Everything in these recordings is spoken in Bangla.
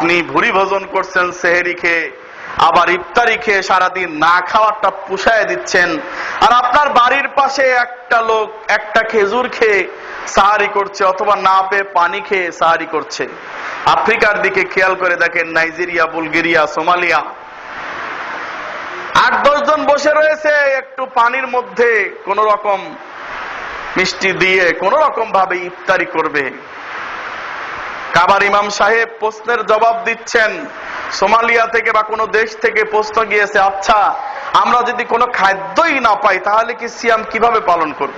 আপনি ভুরি ভোজন করছেন, সেহেরি খেয়ে, আবার ইফতারি খেয়ে সারাদিন না খাওয়ারটা পুষায় দিচ্ছেন। আর আপনার বাড়ির পাশে একটা লোক একটা খেজুর খেয়ে সাহারি করছে, অথবা না পেয়ে পানি খেয়ে সাহারি করছে। আফ্রিকার দিকে খেয়াল করে দেখেন, নাইজেরিয়া, বুলগেরিয়া, সোমালিয়া। আট, দশ জন বসে রয়েছে, একটু পানির মধ্যে কোন রকম মিষ্টি দিয়ে, কোন রকম ভাবে ইফতারি করবে। কাবার ইমাম সাহেব প্রশ্নের জবাব দিচ্ছেন, সোমালিয়া থেকে বা কোনো দেশ থেকে প্রশ্ন গিয়েছে আচ্ছা আমরা যদি কোনো খাদ্যই না পাই, তাহলে কি সিয়াম কীভাবে পালন করব?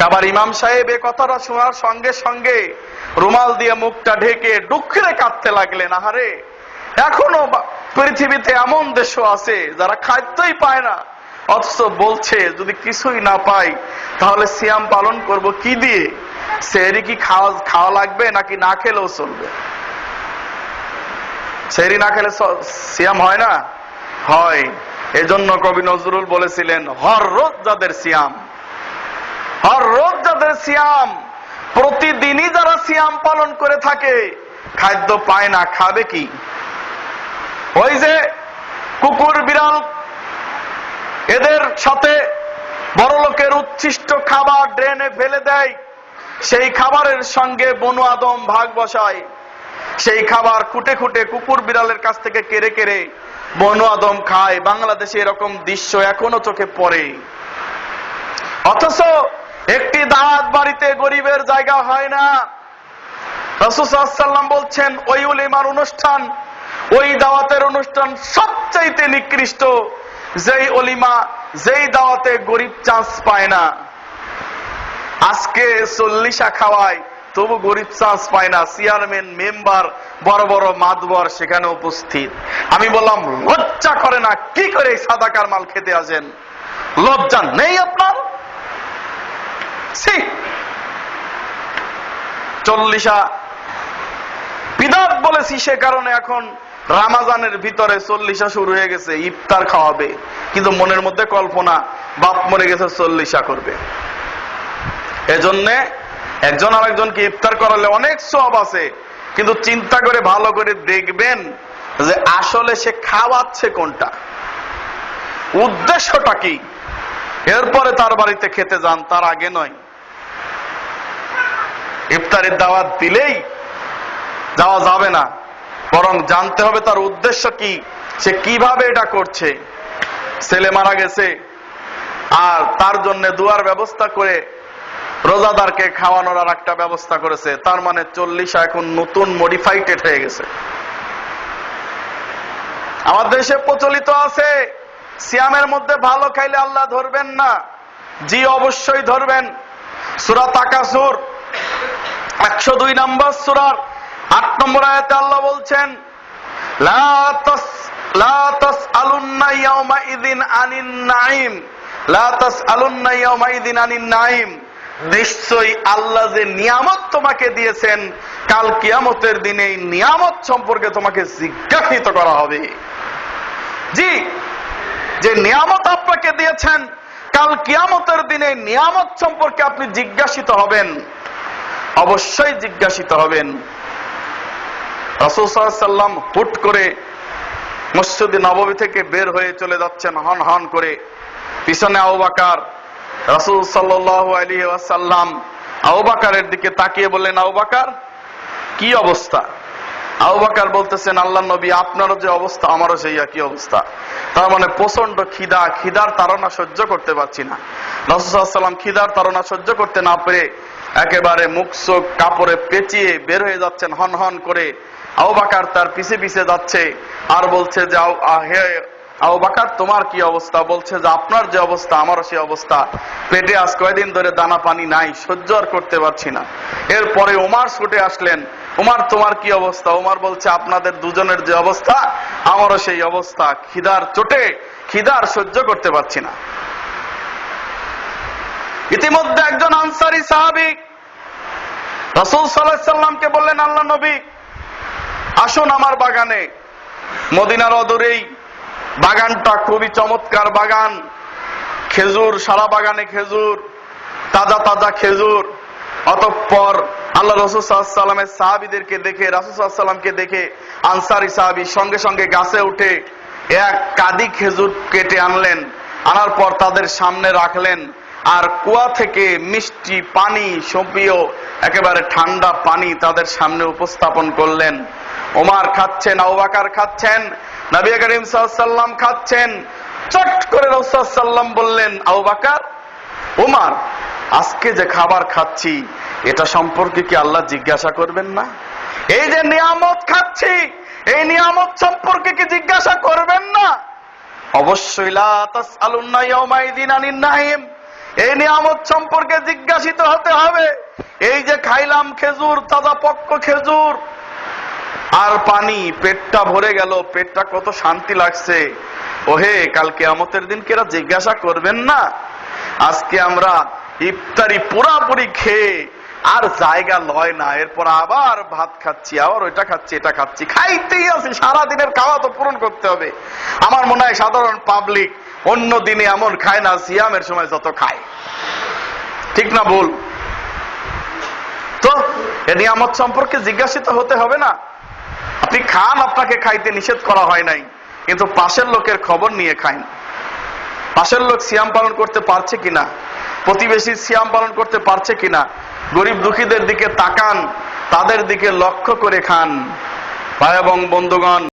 কাবার ইমাম সাহেব এ কথাটা শোনার সঙ্গে সঙ্গে রুমাল দিয়ে মুখটা ঢেকে দুঃখে কাঁদতে লাগলেন, আহারে, এখনও পৃথিবীতে এমন দেশও আছে যারা খাদ্যই পায় না, অথচ বলছে যদি কিছুই না পাই, তাহলে সিয়াম পালন করব কি দিয়ে? সেহরি কি খাওয়া খাওয়া লাগবে নাকি না খেলেও চলবে? সেহরি না খেলে সিয়াম হয় না? হয়। এজন্য কবি নজরুল বলেছিলেন, হর রোজ যাদের সিয়াম, হর রোজ যাদের সিয়াম, প্রতিদিনই যারা সিয়াম পালন করে থাকে, খাদ্য পায় না, খাবে কি? ওই যে কুকুর, বিড়াল, এদের সাথে বড় লোকের উচ্ছিষ্ট খাবার ড্রেনে ফেলে দেয় সেই খাবারের সঙ্গে বনু আদম ভাগ বসায়। সেই খাবার খুঁটে খুঁটে কুকুর বিড়ালের কাছ থেকে কেড়ে কেড়ে বনু আদম খায়। বাংলাদেশে এরকম দৃশ্য এখনও চোখে পড়ে। অথচ একটি দাঁত বাড়িতে গরিবের জায়গা হয় না। রসুসাল্লাম বলছেন, ওই উলিমার অনুষ্ঠান, ওই দাওয়াতের অনুষ্ঠান সবচাইতে নিকৃষ্ট। যেই অলিমা যেই দাওয়াতে গরিব চান্স পায় না। আজকে চল্লিশা খাওয়ায়, তবু গরিব চান্স পায় না। চেয়ারম্যান মেম্বার বড় বড় মাতবর সেখানে উপস্থিত। আমি বললাম, লজ্জা করে না, কি করে এই সাদাকার মাল খেতে আসেন? লজ্জা নেই আপনার? চল্লিশা বিদাত বলেছি সে কারণে এখন রামাজানের ভিতরে চল্লিশা শুরু হয়ে গেছে, ইফতার খাওয়াবে। কিন্তু মনের মধ্যে কল্পনা, বাপ মরে গেছে, চল্লিশা করবে। এজন্য একজন আরেকজনকে ইফতার করালে অনেক সব আছে, কিন্তু চিন্তা করে ভালো করে দেখবেন যে আসলে সে খাওয়াচ্ছে কোনটা। উদ্দেশ্যটা কি? এরপরে তার বাড়িতে খেতে যান, তার আগে নয়। ইফতারের দাওয়াত দিলেই যাওয়া যাবে না, বরং জানতে হবে তার উদ্দেশ্য কি, সে কীভাবে এটা করছে। ছেলে মারা গেছে, আর তার জন্য দুয়ার ব্যবস্থা করে রোজাদারকে খাওয়ানোর আর একটা ব্যবস্থা করেছে, তার মানে চল্লিশ এখন নতুন মডিফাইটেড হয়ে গেছে আমার দেশে প্রচলিত আছে, সিয়ামের মধ্যে ভালো খাইলে আল্লাহ ধরবেন না, জি অবশ্যই ধরবেন সুরা তাকাসুর, একশো দুই নম্বর সুরার আট নম্বর আয়াতে আল্লাহ বলছেন আনিন ইয়াওমাইযিন আনিন নাঈম। নিশ্চয়ই আল্লাহ যে নিয়ামত তোমাকে দিয়েছেন, কাল কিয়ামতের দিনে এই নিয়ামত সম্পর্কে তোমাকে জিজ্ঞাসিত করা হবে। জি, যে নিয়ামত আপনাকে দিয়েছেন, কাল কিয়ামতের দিনে নিয়ামত সম্পর্কে আপনি জিজ্ঞাসিত হবেন। অবশ্যই জিজ্ঞাসিত হবেন। রাসুসাল্লাম হুট করে মসজিদে নবমী থেকে বের হয়ে চলে যাচ্ছেন হন হন করে। পিছনে আউবাকার রাসুল সাল্লাহ আলী ওয়াসাল্লাম আউবাকারের দিকে তাকিয়ে বললেন আউবাকার কি অবস্থা? আউবাকার বলতেছেন, আল্লাহ নবী, আপনারও যে অবস্থা, আমারও সেই একই অবস্থা। তার মানে প্রচণ্ড খিদা, খিদার তারা সহ্য করতে পারছি না। রসুসাল্লাম খিদার তারা সহ্য করতে না পেরে একেবারে মুখ, চোখ, কাপড়ে পেঁচিয়ে বের হয়ে যাচ্ছেন হন হন করে আউবাকার তার পিছে পিছে যাচ্ছে আর বলছে যে আ, হে আউবাকার তোমার কি অবস্থা? বলছে যে আপনার যে অবস্থা আমারও সেই অবস্থা। পেটে আজ কয়দিন ধরে দানা পানি নাই সহ্য আর করতে পারছি না। এরপরে ওমার ছুটে আসলেন। উমার তোমার কি অবস্থা? উমার বলছে আপনাদের দুজনের যে অবস্থা আমারও সেই অবস্থা। খিদার চোটে খিদার সহ্য করতে পারছি না। ইতিমধ্যে একজন আনসারি সাহাবিক রসুল সাল্লাহ সাল্লামকে বললেন আল্লাহ নবী আসুন আমার বাগানে। মদিনার অদূরেই বাগানটা খুবই চমৎকার বাগান। খেজুর, সারা বাগানে খেজুর, তাজা তাজা খেজুর। অতঃপর আল্লাহ রসুল সাল্লামের সাহাবিদেরকে দেখে, রাসুল সাল্লামকে দেখে আনসারি সাহাবি সঙ্গে সঙ্গে গাছে উঠে এক কাদি খেজুর কেটে আনলেন, আনার পর তাদের সামনে রাখলেন। আর কুয়া থেকে মিষ্টি পানি সপিও একেবারে ঠান্ডা পানি তাদের সামনে উপস্থাপন করলেন। ওমার খাচ্ছেন আউবাকার খাচ্ছেন, নবী করিম সাল্লাম খাচ্ছেন। চট করে রসুল্লাম বললেন আউবাকার ওমার, আজকে যে খাবার খাচ্ছি, এটা সম্পর্কে কি আল্লাহ জিজ্ঞাসা করবেন না? এই যে নিয়ামত খাচ্ছি, এই নিয়ামত সম্পর্কে কি জিজ্ঞাসা করবেন না? অবশ্যই এই নিয়ামত সম্পর্কে জিজ্ঞাসিত হতে হবে। এই যে খাইলাম খেজুর, তাজা পক্ক খেজুর আর পানি, পেটটা ভরে গেল। পেটটা কত শান্তি লাগছে। ওহে কালকে আমতের দিন কেরা জিজ্ঞাসা করবেন না? আজকে আমরা ইফতারি পুরাপুরি খেয়ে আর জায়গা লয় না। এরপর আবার ভাত খাচ্ছি, আবার ওইটা খাচ্ছি, এটা খাচ্ছি। খাইতেই আছি সারা দিনের খাওয়া তো পূরণ করতে হবে। আমার মনে হয় সাধারণ পাবলিক অন্য দিনে এমন খায় না, সিয়ামের সময় যত খায়। ঠিক না ভুল? তো এ নিয়ামত সম্পর্কে জিজ্ঞাসিত হতে হবে না। আপনি খান, আপনাকে খাইতে নিষেধ করা হয় নাই। কিন্তু পাশের লোকের খবর নিয়ে খাইন। পাশের লোক সিয়াম পালন করতে পারছে কিনা? প্রতিবেশী সিয়াম পালন করতে পারছে কিনা? গরিব দুঃখীদের দিকে তাকান, তাদের দিকে লক্ষ্য করে খান। ভাই এবং বন্ধুগণ